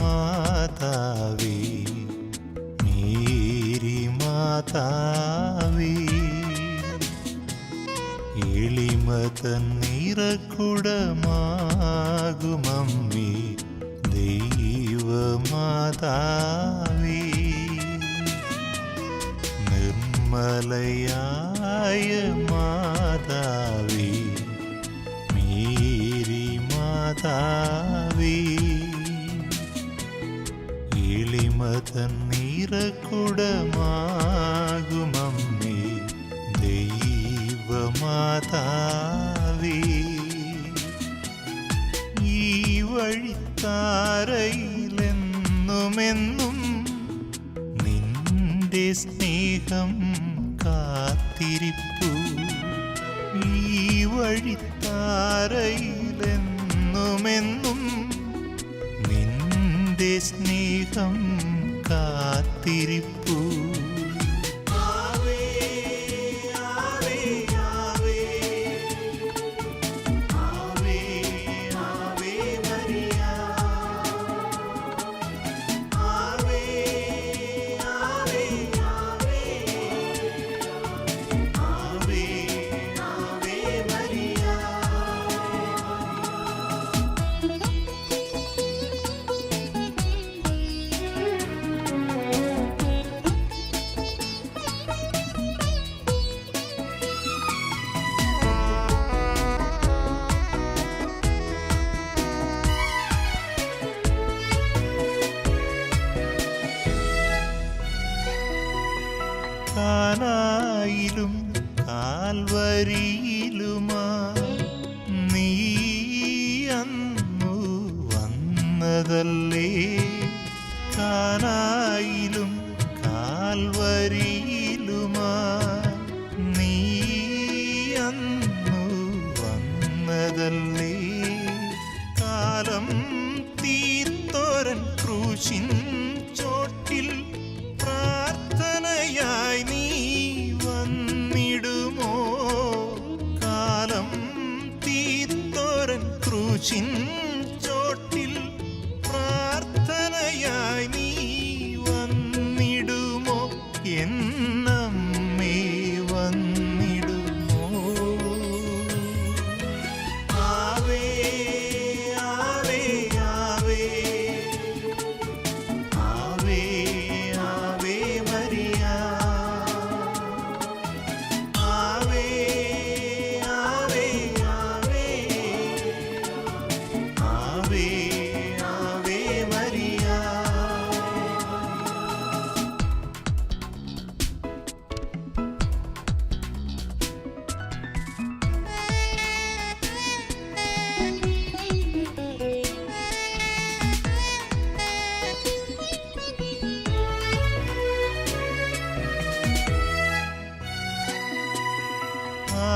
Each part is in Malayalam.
മാതാവേ മേരി മാതാവേ എളിമതൻ നിറക്കുടമാകുമമ്മേ ദൈവമാതാവേ നിർമ്മലയായ മാതാവേ മേരി മാതാവേ എളിമതൻ നിറക്കുടമാകുമമ്മേ ദൈവമാതാവേ. ഈ വഴിത്താരയിലെന്നുമെന്നും നിന്റെ സ്നേഹം കാത്തിരിപ്പു. ഈ വഴിത്താരയിലെന്നുമെന്നും കാത്തിരിപ്പു na na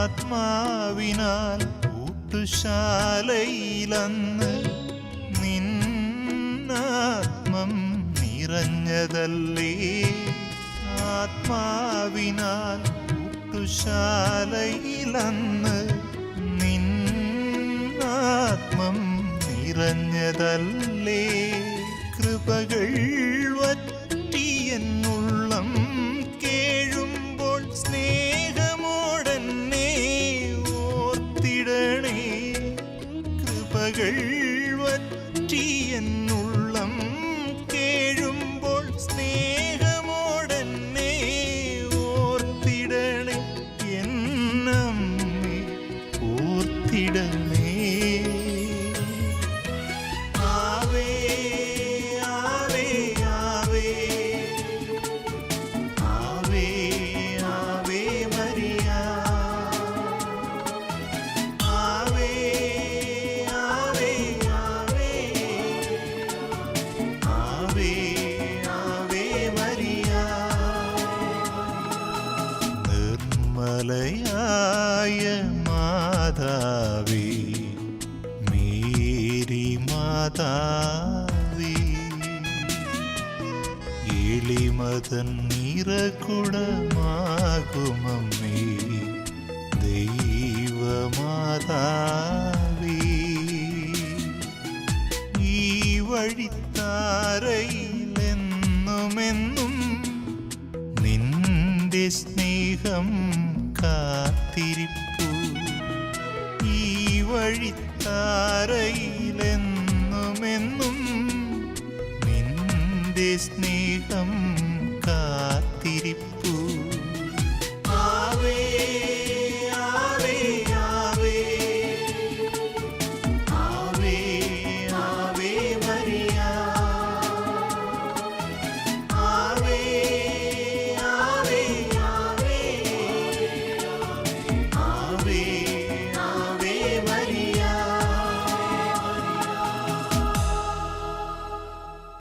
ആത്മാവിനാൽ കൂട്ടുശാലയിലന്ന് നിന്നാത്മം നിറഞ്ഞതല്ലേ? ആത്മാവിനാൽ കൂട്ടുശാലയിലന്ന് നിന്നാത്മം നിറഞ്ഞതല്ലേ? മലയായ മാതാവേ മേരി മാതാവേ. എളിമതൻ ദൈവ മാതാവി ഈ വഴിത്താരയിലെന്നുമെന്നും നിന്റെ സ്നേഹം കാത്തിരിപ്പു. ഈ വഴിത്താരയിലെന്നുമെന്നും നിന്റെ സ്നേഹം